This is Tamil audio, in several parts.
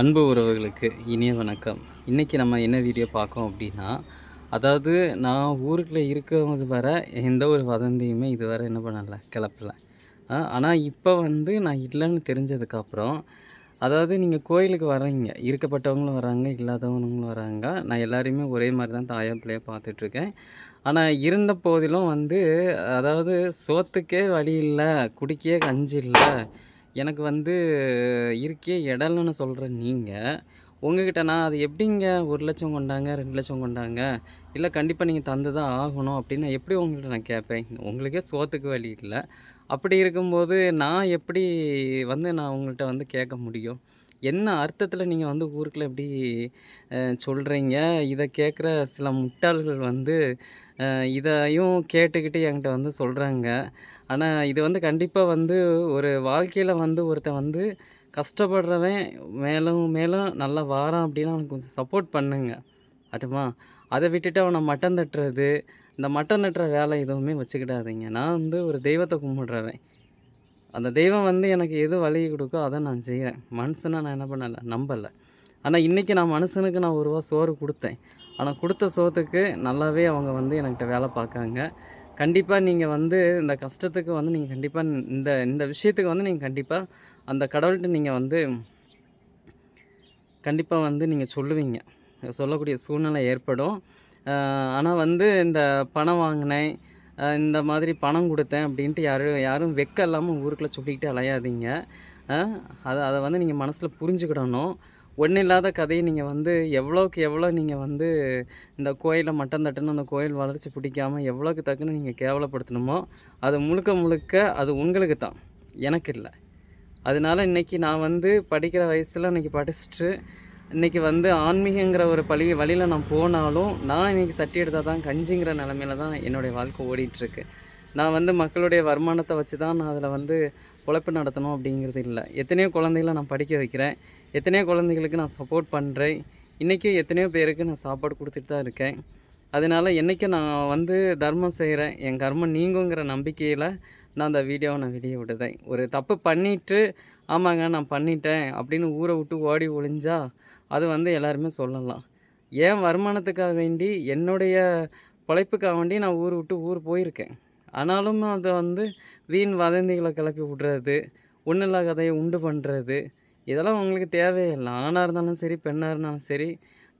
அன்பு உறவுகளுக்கு இனிய வணக்கம். இன்றைக்கி நம்ம என்ன வீடியோ பார்க்கோம் அப்படின்னா அதாவது நான் ஊருக்குள்ளே இருக்கும்போது வர எந்த ஒரு வதந்தியுமே இதுவரை என்ன பண்ணலை கிளப்பல. ஆனால் இப்போ வந்து நான் இல்லைன்னு தெரிஞ்சதுக்கப்புறம் அதாவது நீங்கள் கோயிலுக்கு வரீங்க இருக்கப்பட்டவங்களும் வராங்க இல்லாதவங்களும் வராங்க நான் எல்லாரையுமே ஒரே மாதிரி தான் தாயா பிள்ளைய பார்த்துட்ருக்கேன். ஆனால் இருந்த போதிலும் வந்து அதாவது சோத்துக்கே வழி இல்லை குடிக்கே கஞ்சி இல்லை எனக்கு வந்து இருக்கே இடம்னு சொல்கிற நீங்கள் உங்ககிட்ட நான் அது எப்படிங்க ஒரு லட்சம் கொண்டாங்க ரெண்டு லட்சம் கொண்டாங்க? இல்லை கண்டிப்பாக நீங்கள் தந்து தான் ஆகணும் அப்படின்னு எப்படி உங்கள்கிட்ட நான் கேட்பேன்? உங்களுக்கே சோத்துக்கு வழி இல்லை. அப்படி இருக்கும்போது நான் எப்படி வந்து நான் உங்கள்கிட்ட வந்து கேட்க முடியும்? என்ன அர்த்தத்தில் நீங்கள் வந்து ஊருக்குள்ள எப்படி சொல்கிறீங்க இதை கேட்குற சில முட்டாள்கள் வந்து இதையும் கேட்டுக்கிட்டு என்கிட்ட வந்து சொல்கிறாங்க ஆனால் இது வந்து கண்டிப்பாக வந்து ஒரு வாழ்க்கையில் வந்து ஒருத்தன் வந்து கஷ்டப்படுறவன் மேலும் மேலும் நல்லா வாரான் அப்படின்னா அவனுக்கு கொஞ்சம் சப்போர்ட் பண்ணுங்க. அதுமா அதை விட்டுட்டு அவனை மட்டம் தட்டுறது இந்த மட்டம் தட்டுற வேலை எதுவுமே வச்சுக்கிடாதீங்க. நான் வந்து ஒரு தெய்வத்தை கும்பிடுறவன். அந்த தெய்வம் வந்து எனக்கு எது வழி கொடுக்கோ அதை நான் செய்கிறேன். மனுஷனை நான் என்ன பண்ணலை? நம்பலை. ஆனால் இன்றைக்கி நான் மனுஷனுக்கு நான் ஒரு ரூபா சோறு கொடுத்தேன். ஆனால் கொடுத்த சோத்துக்கு நல்லாவே அவங்க வந்து என்கிட்ட வேலை பார்க்காங்க கண்டிப்பாக நீங்கள் வந்து இந்த கஷ்டத்துக்கு வந்து நீங்கள் கண்டிப்பாக இந்த இந்த விஷயத்துக்கு வந்து நீங்கள் கண்டிப்பாக அந்த கடவுள்கிட்ட நீங்கள் வந்து கண்டிப்பாக வந்து நீங்கள் சொல்லுவீங்க. சொல்லக்கூடிய சூழ்நிலை ஏற்படும். ஆனால் வந்து இந்த பணம் வாங்கினேன். இந்த மாதிரி பணம் கொடுத்தேன் அப்படின்ட்டு யாரும் யாரும் வெக்க இல்லாமல் ஊருக்குள்ளே சொல்லிக்கிட்டு அலையாதீங்க. அதை அதை வந்து நீங்கள் மனசில் புரிஞ்சுக்கிடணும். ஒன்றும் இல்லாத கதையை நீங்கள் வந்து எவ்வளோக்கு எவ்வளோ நீங்கள் வந்து இந்த கோயிலை மட்டம் தட்டுன்னு அந்த கோயில் வளர்ச்சி பிடிக்காம எவ்வளோக்கு தக்குன்னு நீங்கள் கேவலப்படுத்தணுமோ அது முழுக்க முழுக்க அது உங்களுக்கு தான். எனக்கு இல்லை. அதனால இன்றைக்கி நான் வந்து படிக்கிற வயசில் இன்றைக்கி படிச்சுட்டு இன்றைக்கி வந்து ஆன்மீகங்கிற ஒரு பழி வழியில் நான் போனாலும் நான் இன்றைக்கி சட்டி எடுத்தால் தான் கஞ்சிங்கிற நிலமையில தான் என்னுடைய வாழ்க்கை ஓடிட்டுருக்கு. நான் வந்து மக்களுடைய வருமானத்தை வச்சு தான் நான் அதில் வந்து உழைப்பு நடத்தணும் அப்படிங்கிறது இல்லை. எத்தனையோ குழந்தைகளை நான் படிக்க வைக்கிறேன். எத்தனையோ குழந்தைகளுக்கு நான் சப்போர்ட் பண்ணுறேன் இன்றைக்கி எத்தனையோ பேருக்கு நான் சாப்பாடு கொடுத்துட்டு தான் இருக்கேன். அதனால என்றைக்கும் நான் வந்து தர்மம் செய்கிறேன் என் கர்மம் நீங்குங்கிற நம்பிக்கையில் நான் அந்த வீடியோவை நான் வெளியே விடுதேன் ஒரு தப்பு பண்ணிட்டு ஆமாங்க நான் பண்ணிட்டேன் அப்படின்னு ஊரை விட்டு ஓடி ஒழிஞ்சா அது வந்து எல்லாருமே சொல்லலாம். ஏன் வருமானத்துக்காக வேண்டி என்னுடைய பிழைப்புக்காக வேண்டி நான் ஊர் விட்டு ஊர் போயிருக்கேன். ஆனாலும் அதை வந்து வீண் வதந்திகளை கிளப்பி விடுறது ஒன்றில்லா கதையை உண்டு பண்ணுறது இதெல்லாம் உங்களுக்கு தேவையில்லை. ஆணாக இருந்தாலும் சரி பெண்ணாக இருந்தாலும் சரி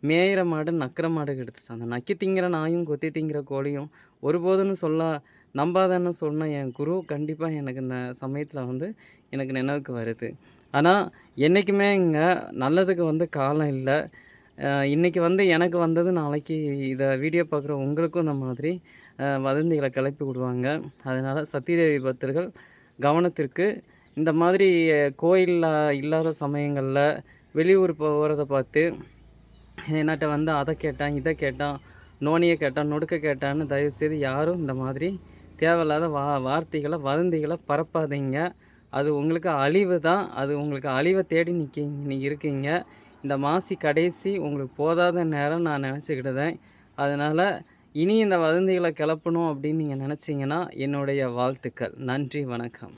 மேயிற மாடு நக்கிற மாடு கெடுத்துச்சு. அந்த நக்கி திங்கிற நாயும் கொத்தி திங்கிற கோழியும் ஒருபோதுன்னு சொல்ல நம்பாதன்னு சொன்ன என் குரு கண்டிப்பாக எனக்கு இந்த சமயத்தில் வந்து எனக்கு நினைவுக்கு வருது. ஆனால் என்றைக்குமே இங்கே நல்லதுக்கு வந்து காலம் இல்லை. இன்றைக்கி வந்து எனக்கு வந்தது நாளைக்கு இதை வீடியோ பார்க்குற உங்களுக்கும் இந்த மாதிரி வதந்திகளை கிளப்பி விடுவாங்க. அதனால் சத்யதேவி பக்தர்கள் கவனத்திற்கு இந்த மாதிரி கோயிலில் இல்லாத சமயங்களில் வெளியூர் போகிறத பார்த்து என்கிட்ட வந்து அதை கேட்டான் இதை கேட்டான் நோனியை கேட்டான் நொடுக்க கேட்டான்னு தயவுசெய்து யாரும் இந்த மாதிரி தேவையில்லாத வா வார்த்தைகளை வதந்திகளை பரப்பாதீங்க. அது உங்களுக்கு அழிவு தான். அது உங்களுக்கு அழிவை தேடி நிற்கி நீ இருக்கீங்க. இந்த மாசி கடைசி உங்களுக்கு போதாத நேரம் நான் நினச்சிக்கிட்டதேன். அதனால் இனி இந்த வதந்திகளை கிளப்பணும் அப்படின்னு நீங்கள் நினச்சிங்கன்னா என்னுடைய வாழ்த்துக்கள். நன்றி வணக்கம்.